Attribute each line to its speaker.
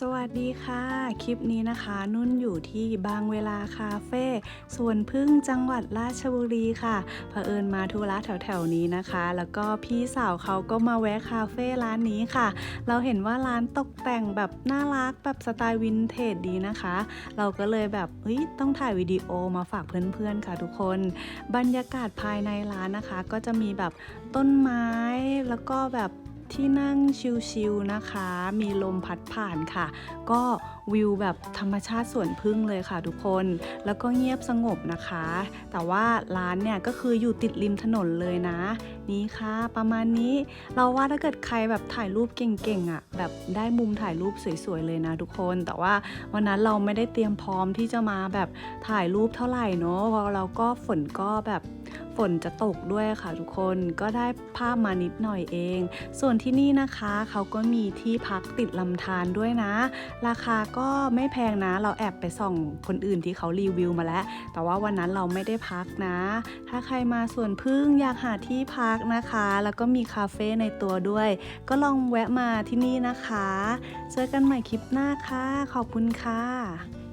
Speaker 1: สวัสดีค่ะ คลิปนี้นะคะ นุ่นอยู่ที่บางเวลาคาเฟ่สวนพึ่งจังหวัดราชบุรีค่ะเผอิญมาธุระแถวๆนี้นะคะ แล้วก็พี่สาวเขาก็มาแวะคาเฟ่ร้านนี้ค่ะ เราเห็นว่าร้านตกแต่งแบบน่ารักแบบสไตล์วินเทจดีนะคะ เราก็เลยแบบเฮ้ยต้องถ่ายวิดีโอมาฝากเพื่อนๆค่ะทุกคน บรรยากาศภายในร้านนะคะ ก็จะมีแบบต้นไม้แล้วก็แบบ ที่นั่งชิลๆนะคะ มีลมพัดผ่านค่ะ ก็วิวแบบธรรมชาติสวนพึ่งเลยค่ะทุกคน แล้วก็เงียบสงบนะคะ แต่ว่าร้านเนี่ยก็คืออยู่ติดริมถนนเลยนะ นี่ค่ะ ประมาณนี้ เราว่าถ้าเกิดใครแบบถ่ายรูปเก่งๆอะ่ะ แบบได้มุมถ่ายรูปสวยๆเลยนะทุกคน แต่ว่าวันนั้นเราไม่ได้เตรียมพร้อมที่จะมาแบบถ่ายรูปเท่าไหร่เนาะเพราะเราก็ฝนก็แบบ ฝนจะตกด้วยค่ะทุกคนก็ได้ภาพมานิดหน่อยเอง ส่วนที่นี่นะคะเขาก็มีที่พักติดลำธารด้วยนะ ราคาก็ไม่แพงนะ เราแอบไปส่องคนอื่นที่เขารีวิวมาแล้ว แต่ว่าวันนั้นเราไม่ได้พักนะ ถ้าใครมาส่วนพึ่งอยากหาที่พักนะคะ แล้วก็มีคาเฟ่ในตัวด้วย ก็ลองแวะมาที่นี่นะคะ เจอกันใหม่คลิปหน้าค่ะ ขอบคุณค่ะ